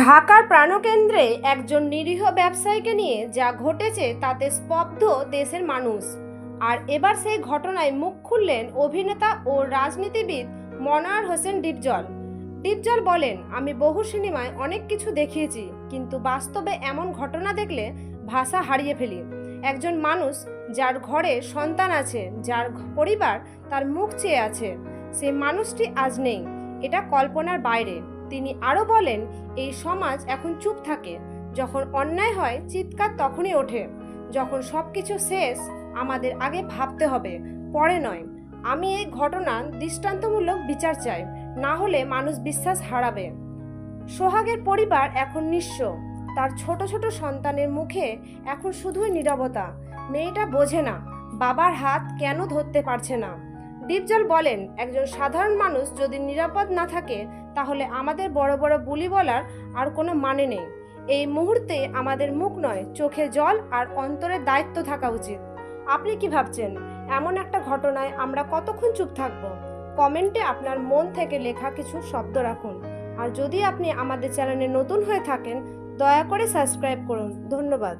ঢাকার প্রাণকেন্দ্রে একজন নিরীহ ব্যবসায়ীকে নিয়ে যা ঘটেছে তাতে স্তব্ধ দেশের মানুষ। আর এবার সেই ঘটনায় মুখ খুললেন অভিনেতা ও রাজনীতিবিদ মনোয়ার হোসেন ডিপজল। ডিপজল বলেন, আমি বহু সিনেমায় অনেক কিছু দেখিয়েছি, কিন্তু বাস্তবে এমন ঘটনা দেখলে ভাষা হারিয়ে ফেলি। একজন মানুষ যার ঘরে সন্তান আছে, যার পরিবার তার মুখ চেয়ে আছে, সেই মানুষটি আজ নেই। এটা কল্পনার বাইরে। তিনি আরও বলেন, এই সমাজ এখন চুপ থাকে। যখন অন্যায় হয়, চিৎকার তখনই ওঠে। যখন সব কিছু শেষ, আমাদের আগে ভাবতে হবে, পরে নয়। আমি এই ঘটনা দৃষ্টান্তমূলক বিচার চাই, না হলে মানুষ বিশ্বাস হারাবে। সোহাগের পরিবার এখন নিঃস্ব। তার ছোট ছোট সন্তানের মুখে এখন শুধুই নীরবতা। মেয়েটা বোঝে না, বাবার হাত কেন ধরতে পারছে না। দীপজল বলেন, একজন সাধারণ মানুষ যদি নিরাপদ না থাকে, তাহলে আমাদের বড় বড় বুলি বলার আর কোনো মানে নেই। এই মুহূর্তে আমাদের মুখ নয়, চোখে জল আর অন্তরে দায়িত্ব থাকা উচিত। আপনি কি ভাবছেন, এমন একটা ঘটনায় আমরা কতক্ষণ চুপ থাকব? কমেন্টে আপনার মন থেকে লেখা কিছু শব্দ রাখুন। আর যদি আপনি আমাদের চ্যানেলে নতুন হয়ে থাকেন, দয়া করে সাবস্ক্রাইব করুন। ধন্যবাদ।